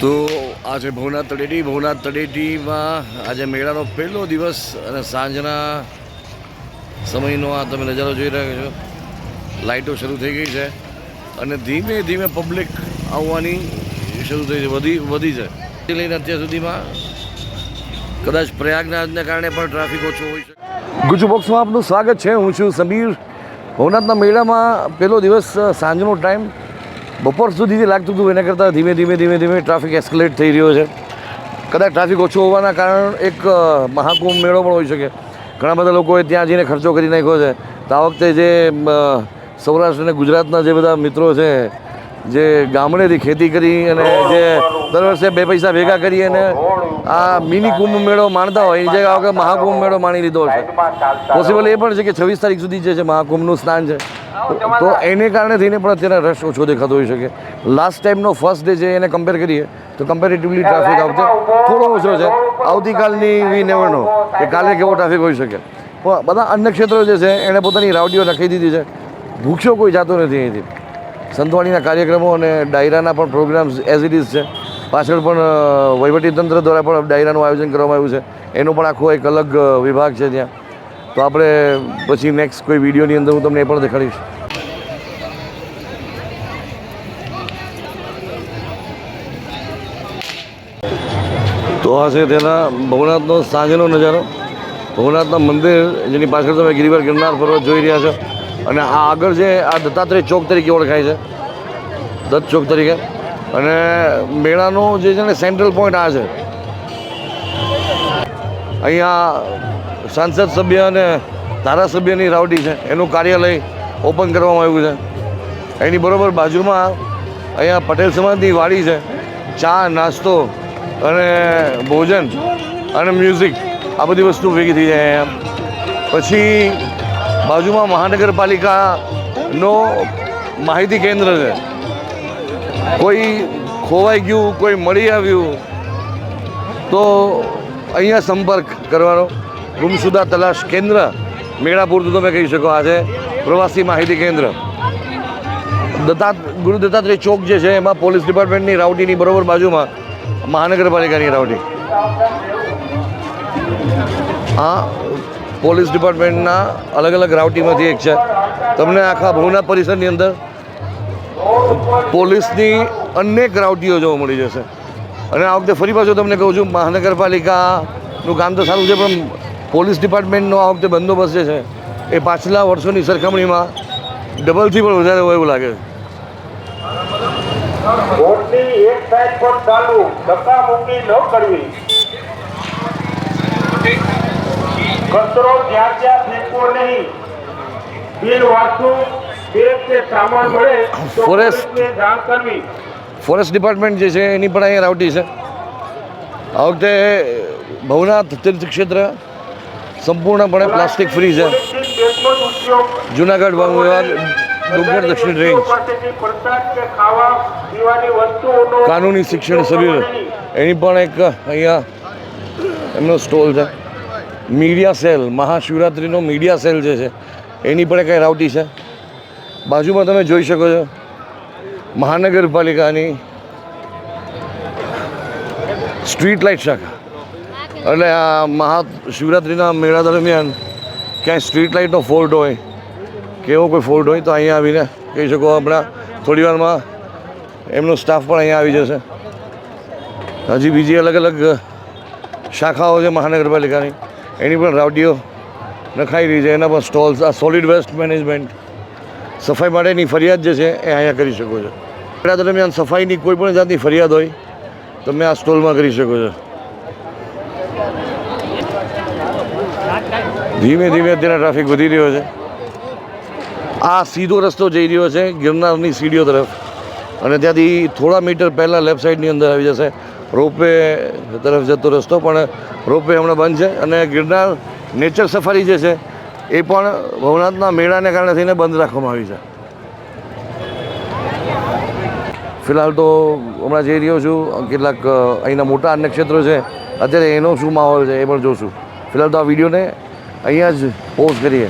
તો આજે ભવનાથ તળેટી, ભવનાથ તળેટીમાં આજે મેળાનો પહેલો દિવસ અને સાંજના સમયનો આ તમે નજારો જોઈ રહ્યા છો. લાઇટો શરૂ થઈ ગઈ છે અને ધીમે ધીમે પબ્લિક આવવાની શરૂ થઈ છે, વધી વધી છે. તે લઈને અત્યાર સુધીમાં કદાચ પ્રયાગરાજને કારણે પણ ટ્રાફિક ઓછો હોય છે ગુજુ બોક્સમાં આપનું સ્વાગત છે. હું છું સમીર. ભવનાથના મેળામાં પહેલો દિવસ સાંજનો ટાઈમ બપોર સુધીથી લાગતું હતું એના કરતાં ધીમે ધીમે ધીમે ધીમે ટ્રાફિક એસ્કેલેટ થઈ રહ્યો છે. કદાચ ટ્રાફિક ઓછો હોવાના કારણ એક મહાકુંભ મેળો પણ હોઈ શકે. ઘણા બધા લોકોએ ત્યાં જઈને ખર્ચો કરી નાખ્યો છે. તો આ વખતે જે સૌરાષ્ટ્ર અને ગુજરાતના જે બધા મિત્રો છે, જે ગામડેથી ખેતી કરી અને જે દર વર્ષે બે પૈસા ભેગા કરી અને આ મિની કુંભ મેળો માણતા હોય, એની જગ્યાએ આ મહાકુંભ મેળો માણી લીધો છે. પોસિબલ એ પણ છે કે છવ્વીસ તારીખ સુધી જે છે મહાકુંભનું સ્નાન છે. તો એને કારણે થઈને પણ અત્યારે રશ ઓછો દેખાતો હોઈ શકે. લાસ્ટ ટાઈમનો ફર્સ્ટ ડે છે એને કમ્પેર કરીએ, તો કમ્પેરેટિવલી ટ્રાફિક આવશે થોડો ઓછો છે. આવતીકાલની વી નેવર કે કાલે કેવો ટ્રાફિક હોઈ શકે. પણ બધા અન્ય ક્ષેત્રો જે છે, એણે પોતાની રાવડીઓ લખી દીધી છે. ભૂખ્યો કોઈ જાતો નથી અહીંથી. સંતવાણીના કાર્યક્રમો અને ડાયરાના પણ પ્રોગ્રામ્સ એઝ ઇટ ઇઝ છે. પાછળ પણ વહીવટીતંત્ર દ્વારા પણ ડાયરાનું આયોજન કરવામાં આવ્યું છે. એનો પણ આખો એક અલગ વિભાગ છે ત્યાં. તો આપણે પછી નેક્સ્ટ કોઈ વિડીયોની અંદર હું તમને એ પણ દેખાડીશ. તો આ છે તેના ભવનાથનો સાંજનો નજારો. ભવનાથના મંદિર, જેની પાછળ તમે ગિરિવાર ગિરનાર પર્વત જોઈ રહ્યા છો. અને આ આગળ છે આ દત્તાત્રેય ચોક તરીકે ઓળખાય છે. દત્ત ચોક તરીકે. અને મેળાનો જે છે ને સેન્ટ્રલ પોઈન્ટ આ છે. અહીંયા સાંસદ સભ્ય અને ધારાસભ્યની રાવડી છે. એનું કાર્યાલય ઓપન કરવામાં આવ્યું છે. એની બરાબર બાજુમાં અહીંયા પટેલ સમાજની વાડી છે. ચા, નાસ્તો અને ભોજન અને મ્યુઝિક આ બધી વસ્તુ ભેગી થઈ જાય પછી બાજુમાં મહાનગરપાલિકાનો માહિતી કેન્દ્ર છે. કોઈ ખોવાઈ ગયું, કોઈ મળી આવ્યું, તો અહીંયા સંપર્ક કરવાનો. ગુમસુદા તલાશ કેન્દ્ર મેળાપુરનું તમે કહી શકો આ છે પ્રવાસી માહિતી કેન્દ્ર. દત્તા, ગુરુ દત્તાત્રેય ચોક જે છે, એમાં પોલીસ ડિપાર્ટમેન્ટની રાવટીની બરોબર બાજુમાં, મહાનગરપાલિકાની રાવટી. આ પોલીસ ડિપાર્ટમેન્ટના અલગ અલગ રાવટીમાંથી એક છે. તમને આખા ભવના પરિસરની અંદર પોલીસની અનેક રાવટીઓ જોવા મળી જશે. અને આ વખતે ફરી પાછું તમને કહું છું, મહાનગરપાલિકાનું કામ તો સારું છે, પણ પોલીસ ડિપાર્ટમેન્ટનો આ વખતે બંદોબસ્ત જે છે, એ પાછલા વર્ષોની સરખામણીમાં ડબલથી પણ વધારે હોય એવું લાગે છે. કચરો જ્યાં ત્યાં ફેંકવો નહીં. બિલ વાંચવું કરવી. ફોરેસ્ટ ડિપાર્ટમેન્ટ જે છે એની પણ અહીંયા રાવટી છે. આ વખતે ભવનાથ તીર્થ ક્ષેત્ર સંપૂર્ણપણે પ્લાસ્ટિક ફ્રી છે. જુનાગઢ વિભાગ ડુંગર દક્ષિણ રેન્જ કાનૂની શિક્ષણ શરીર. એની પણ એક અહીંયા એમનો સ્ટોલ છે. મીડિયા સેલ મહાશિવરાત્રિનો મીડિયા સેલ જે છે એની પણ એક રાવટી છે. બાજુમાં તમે જોઈ શકો છો મહાનગરપાલિકાની સ્ટ્રીટ લાઇટ શાખા. એટલે આ મહા શિવરાત્રિના મેળા દરમિયાન ક્યાંય સ્ટ્રીટ લાઇટનો ફોલ્ટ હોય, કે એવો કોઈ ફોલ્ટ હોય તો અહીંયા આવીને કહી શકો આપણા થોડી વારમાં એમનો સ્ટાફ પણ અહીંયા આવી જશે. હજી બીજી અલગ અલગ શાખાઓ છે મહાનગરપાલિકાની. એની પણ રાવડીઓ નખાઈ રહી છે. એના પણ સ્ટોલ્સ, આ સોલિડ વેસ્ટ મેનેજમેન્ટ સફાઈ માટેની ફરિયાદ જે છે એ અહીંયા કરી શકો છો. મેળા દરમિયાન સફાઈની કોઈ પણ જાતની ફરિયાદ હોય, તમે આ સ્ટોલમાં કરી શકો છો. ધીમે ધીમે અત્યારે ટ્રાફિક વધી રહ્યો છે. આ સીધો રસ્તો જઈ રહ્યો છે, ગિરનારની સીડીઓ તરફ. અને ત્યાંથી થોડા મીટર પહેલાં લેફ્ટ સાઈડની અંદર આવી જશે. રોપવે તરફ જતો રસ્તો, પણ રોપવે હમણાં બંધ છે. અને ગિરનાર નેચર સફારી જે છે એ પણ ભવનાથના મેળાને કારણે થઈને બંધ રાખવામાં આવી છે. ફિલહાલ તો હમણાં જઈ રહ્યો છું, કેટલાક અહીંના મોટા અન્ય ક્ષેત્રો છે. અત્યારે એનો શું માહોલ છે એ પણ જોશું. ફિલહાલ તો આ વિડીયોને અહીંયા જ પોઝ કરીએ.